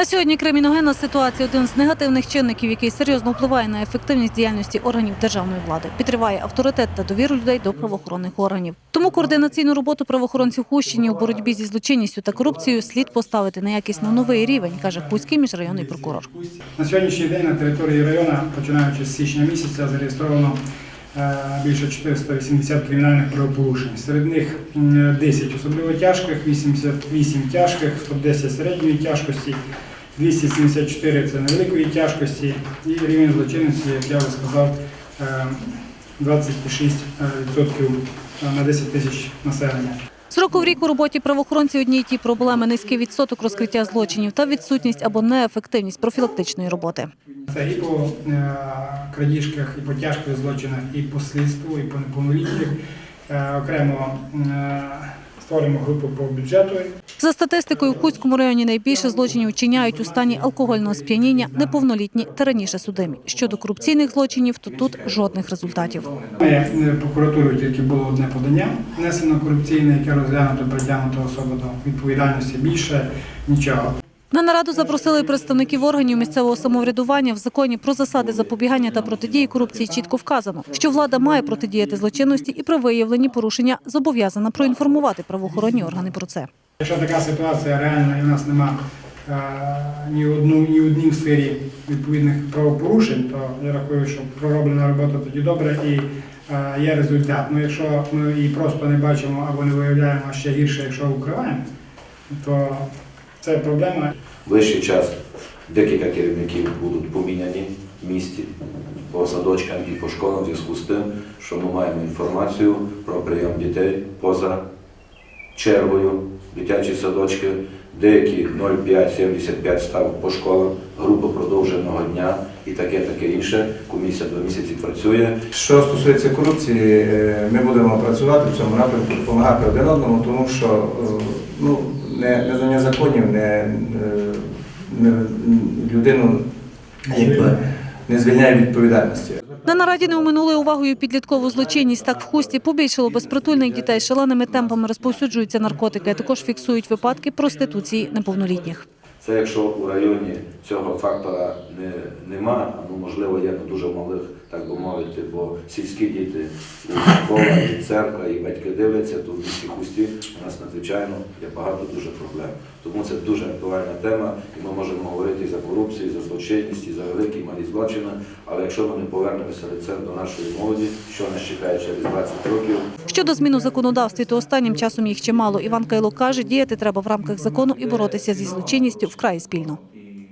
На сьогодні криміногенна ситуація один з негативних чинників, який серйозно впливає на ефективність діяльності органів державної влади, підриває авторитет та довіру людей до правоохоронних органів. Тому координаційну роботу правоохоронців Хущині у боротьбі зі злочинністю та корупцією слід поставити на якісно новий рівень, каже Хуський міжрайонний прокурор. На сьогоднішній день на території району, починаючи з січня місяця, зареєстровано е, більше 480 кримінальних правопорушень. Серед них м, 10 особливо тяжких, 88 тяжких, 110 середньої тяжкості, 274 це невеликої тяжкості і рівень злочинності, як я вже сказав, е, 26% на 10 тисяч населення. З року в рік у роботі правоохоронців одні й ті проблеми низький відсоток розкриття злочинів та відсутність або неефективність профілактичної роботи. Це і по е, крадіжках, і по тяжких злочинах, і по слідству, і по неповнолітніх. Е, окремо створимо групу по бюджету. За статистикою, в Хуцькому районі найбільше злочинів вчиняють у стані алкогольного сп'яніння неповнолітні та раніше судимі. Щодо корупційних злочинів, то тут жодних результатів. Ми е, прокуратурою тільки було одне подання внесено корупційне, яке розглянуто притягнуто особу до відповідальності. Більше нічого. На нараду запросили представників органів місцевого самоврядування. В законі про засади запобігання та протидії корупції чітко вказано, що влада має протидіяти злочинності і при виявленні порушення зобов'язана проінформувати правоохоронні органи про це. Якщо така ситуація реальна і в нас нема е, ні одну ні в одній сфері відповідних правопорушень, то я рахую, що пророблена робота тоді добре і е, є результат. Ну якщо ми її просто не бачимо або не виявляємо, а ще гірше, якщо укриваємо, то це проблема. Ближчий час декілька керівників будуть поміняні в місті по садочкам і по школам в зв'язку з тим, що ми маємо інформацію про прийом дітей поза чергою, дитячі садочки, деякі 0,5-75 ставок по школам, група продовженого дня і таке, таке інше. Комісія два місяці працює. Що стосується корупції, е, ми будемо працювати в цьому напрямку, допомагати один одному, тому що е, ну, не- незнання законів не, е, не, людину якби, не звільняє відповідальності. На нараді не оминули увагою підліткову злочинність. Так в хусті побільшало безпритульних дітей, шаленими темпами розповсюджуються наркотики. а Також фіксують випадки проституції неповнолітніх. Це якщо у районі цього фактора не, нема, а можливо на дуже малих, так би мовити, бо сільські діти і школа, і церква, і батьки дивляться, то в місті хусті у нас надзвичайно є багато дуже проблем. Тому це дуже актуальна тема, і ми можемо говорити за корупцію, за злочинність, і за великі і малі злочини. Але якщо ми не повернемося лицем до нашої молоді, що нас чекає через 20 років, Щодо змін у законодавстві, то останнім часом їх чимало. Іван Кайло каже, діяти треба в рамках закону і боротися зі злочинністю вкрай спільно.